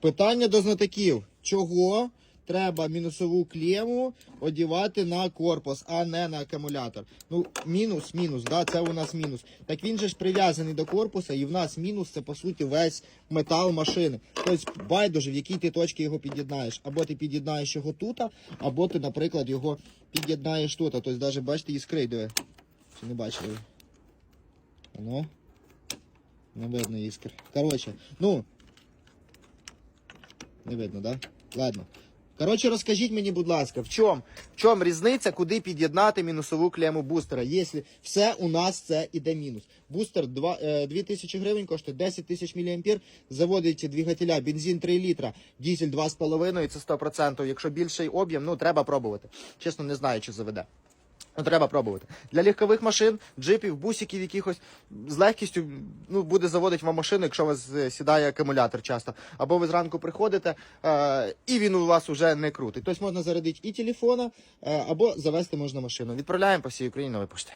Питання до знатоків. Чого треба мінусову клему одівати на корпус, а не на акумулятор? Ну, мінус, мінус, да, це у нас мінус. Так він же ж прив'язаний до корпуса, і в нас мінус це по суті весь метал машини. Тобто байдуже, в якій ти точці його під'єднаєш. Або ти під'єднаєш його тут, або ти, наприклад, його під'єднаєш тут. Тобто, навіть бачите, іскри, диви. Чи не бачили? Ну. Не видно іскр. Коротше, ну. Не видно, да? Ладно. Коротше, розкажіть мені, будь ласка, в чому в чому різниця, куди під'єднати мінусову клему бустера, якщо все у нас це іде мінус. Бустер 2, е, 2000 гривень коштує 10 тисяч мА, заводить двигателя, бензин 3 літра, дізель 2,5, це 100%. Якщо більший об'єм, ну треба пробувати. Чесно, не знаю, чи заведе. Ну, треба пробувати. Для легкових машин, джипів, бусиків якихось з легкістю ну, буде заводити вам машину, якщо у вас е, сідає акумулятор часто. Або ви зранку приходите, е, і він у вас вже не крутить. Тобто можна зарядити і телефона, е, або завести можна машину. Відправляємо по всій Україні нової пошти.